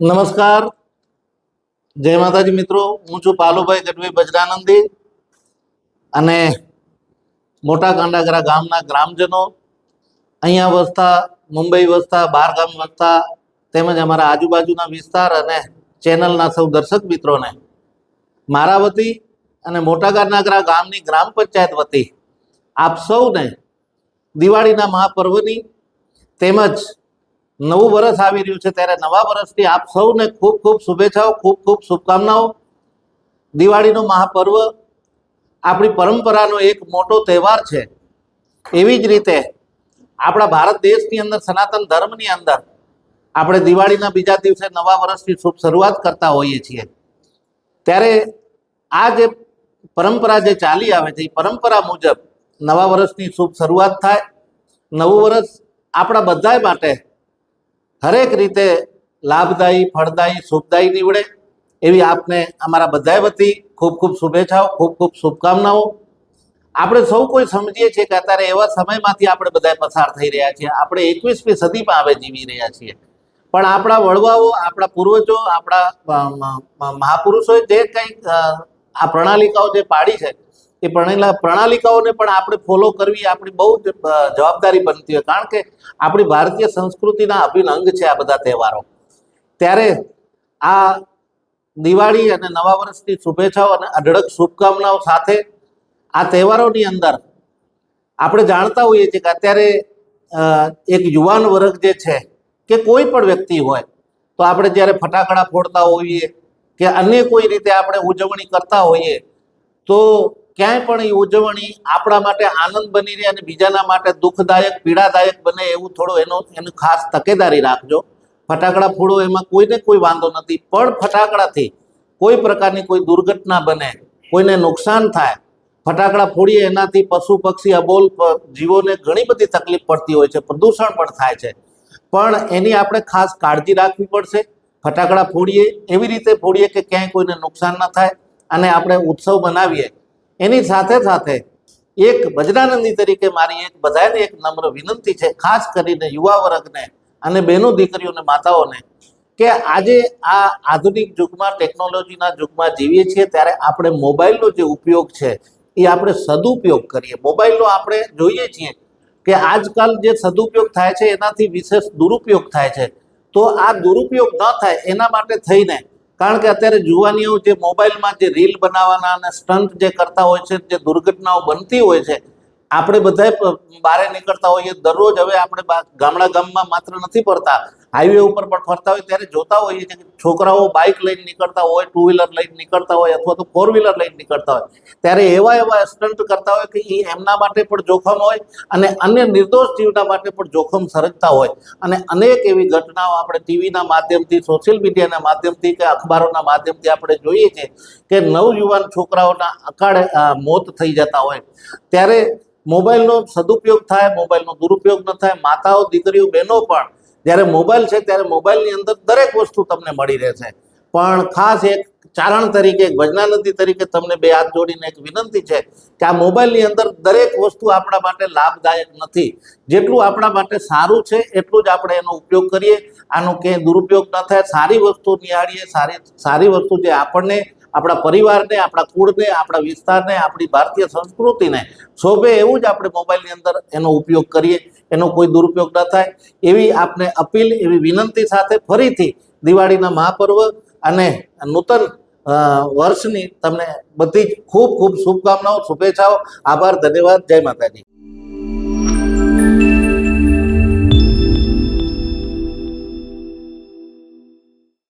નમસ્કાર. જય માતાજી મિત્રો. હું છું પાલુભાઈ ગઢવી બજરાનંદી અને મોટા કાંડાગરા ગામના ગ્રામજનો. અહીંયા વસતા, મુંબઈ વસતા, બહાર ગામ વસતા, તેમજ અમારા આજુબાજુના વિસ્તાર અને ચેનલના સૌ દર્શક મિત્રોને, મારા વતી અને મોટા કાંડાગરા ગામની ગ્રામ પંચાયત વતી આપ સૌને દિવાળીના મહાપર્વની તેમજ નવું વર્ષ આવી રહ્યું છે ત્યારે નવા વર્ષથી આપ સૌને ખૂબ ખૂબ શુભેચ્છાઓ, ખૂબ ખૂબ શુભકામનાઓ. દિવાળીનો મહાપર્વ આપણી પરંપરાનો એક મોટો તહેવાર છે. એવી જ રીતે આપણા ભારત દેશની અંદર, સનાતન ધર્મની અંદર આપણે દિવાળીના બીજા દિવસે નવા વર્ષની શુભ શરૂઆત કરતા હોઈએ છીએ. ત્યારે આ જે પરંપરા જે ચાલી આવે છે, એ પરંપરા મુજબ નવા વર્ષની શુભ શરૂઆત થાય. નવું વર્ષ આપણા બધા માટે હરેક રીતે લાભદાયી, ફળદાયી, શુભદાયી નીવડે. એવી આપને અમારા બધાય વતી ખૂબ ખૂબ શુભેચ્છાઓ, ખૂબ ખૂબ શુભકામનાઓ. આપણે સૌ કોઈ સમજીએ છીએ કે અત્યારે એવા સમયમાંથી આપણે બધા પસાર થઈ રહ્યા છીએ. આપણે એકવીસમી સદીમાં હવે જીવી રહ્યા છીએ. પણ આપણા વડવાઓ, આપણા પૂર્વજો, આપણા મહાપુરુષોએ જે કંઈક આ પ્રણાલિકાઓ જે પાડી છે એ પ્રણાલિકા પ્રણાલિકાઓને પણ આપણે ફોલો કરવી આપણી બહુ જ જવાબદારી બનતી હોય. કારણ કે આપણી ભારતીય સંસ્કૃતિના અભિન્ન અંગ છે આ બધા તહેવારો. ત્યારે આ દિવાળી અને નવા વર્ષની શુભેચ્છાઓ અને અઢળક શુભકામનાઓ સાથે આ તહેવારોની અંદર આપણે જાણતા હોઈએ છીએ કે અત્યારે એક યુવાન વર્ગ જે છે કે કોઈ પણ વ્યક્તિ હોય, તો આપણે જ્યારે ફટાકડા ફોડતા હોઈએ કે અન્ય કોઈ રીતે આપણે ઉજવણી કરતા હોઈએ, તો ક્યાંય પણ એ ઉજવણી આપણા માટે આનંદ બની રહે અને બીજાના માટે દુઃખદાયક, પીડાદાયક બને એવું થોડું એનો, એનું ખાસ તકેદારી રાખજો. ફટાકડા ફોડો એમાં કોઈને કોઈ વાંધો નથી, પણ ફટાકડાથી કોઈ પ્રકારની કોઈ દુર્ઘટના બને, કોઈને નુકસાન થાય, ફટાકડા ફોડીએ એનાથી પશુ, પક્ષી, અબોલ જીવોને ઘણી બધી તકલીફ પડતી હોય છે, પ્રદૂષણ પણ થાય છે. પણ એની આપણે ખાસ કાળજી રાખવી પડશે. ફટાકડા ફોડીએ, એવી રીતે ફોડીએ કે ક્યાંય કોઈને નુકસાન ન થાય અને આપણે ઉત્સવ બનાવીએ એની સાથે સાથે એક વજ્રાનંદી તરીકે મારી એક બધાને એક નમ્ર વિનંતી છે, ખાસ કરીને યુવા વર્ગને અને બહેનો દીકરીઓને, માતાઓને, કે આજે આ આધુનિક યુગમાં ટેકનોલોજીના યુગમાં જીવીએ છીએ ત્યારે આપણે મોબાઈલનો જે ઉપયોગ છે, એ આપણે સદુપયોગ કરીએ. મોબાઈલનો આપણે જોઈએ છીએ કે આજકાલ જે સદુપયોગ થાય છે, એનાથી વિશેષ દુરુપયોગ થાય છે. તો આ દુરુપયોગ ન થાય, એના માટે થઈને કારણ કે અત્યારે જુવાનીઓ જે મોબાઈલમાં જે રીલ બનાવવાના અને સ્ટન્ટ જે કરતા હોય છે, જે દુર્ઘટનાઓ બનતી હોય છે, આપણે બધા બારે નીકળતા હોઈએ, દરરોજ હવે આપણે ગામડા ગામમાં માત્ર નથી ફરતા હાઈવે ઉપર પણ ફરતા હોય ત્યારે જોતા હોઈએ છીએ કે છોકરાઓ બાઇક લઈને નીકળતા હોય ટુ વ્હીલર લઈને નીકળતા હોય અથવા તો ફોર વ્હીલર લઈને નીકળતા હોય. ત્યારે એવા એવા સ્ટન્ટ કરતા હોય કે એ એમના માટે પણ જોખમ હોય અને અન્ય નિર્દોષ જીવના માટે પણ જોખમ સર્જતા હોય. અને અનેક એવી ઘટનાઓ આપણે ટીવીના માધ્યમથી સોશિયલ મીડિયાના માધ્યમથી કે અખબારોના માધ્યમથી આપણે જોઈએ છીએ કે નવયુવાન છોકરાઓના અકાળે મોત થઈ જતા હોય. ત્યારે મોબાઈલનો સદુપયોગ થાય, મોબાઈલનો દુરુપયોગ ન થાય, માતાઓ, દીકરીઓ, બહેનો પણ જ્યારે મોબાઈલ છે, ત્યારે મોબાઈલની અંદર દરેક વસ્તુ તમને મળી રહેશે. પણ ખાસ એક ચારણ તરીકે, એક ભજનાનંદી તરીકે તમને બે હાથ જોડીને એક વિનંતી છે કે આ મોબાઈલની અંદર દરેક વસ્તુ આપણા માટે લાભદાયક નથી. જેટલું આપણા માટે સારું છે, એટલું જ આપણે એનો ઉપયોગ કરીએ. આનો ક્યાંય દુરુપયોગ ન થાય. સારી વસ્તુ નિહાળીએ, સારી સારી વસ્તુ જે આપણને આપણા પરિવારને, આપણા કુળને, આપણા વિસ્તારને, આપણી ભારતીય સંસ્કૃતિને શોભે એવું જ આપણે મોબાઈલની અંદર એનો ઉપયોગ કરીએ, એનો કોઈ દુરુપયોગ ન થાય. એવી આપને અપીલ, એવી વિનંતી સાથે ફરીથી દિવાળીના મહાપર્વ અને નૂતન વર્ષની તમને બધી જ ખૂબ ખૂબ શુભકામનાઓ, શુભેચ્છાઓ. આભાર, ધન્યવાદ. જય માતાજી.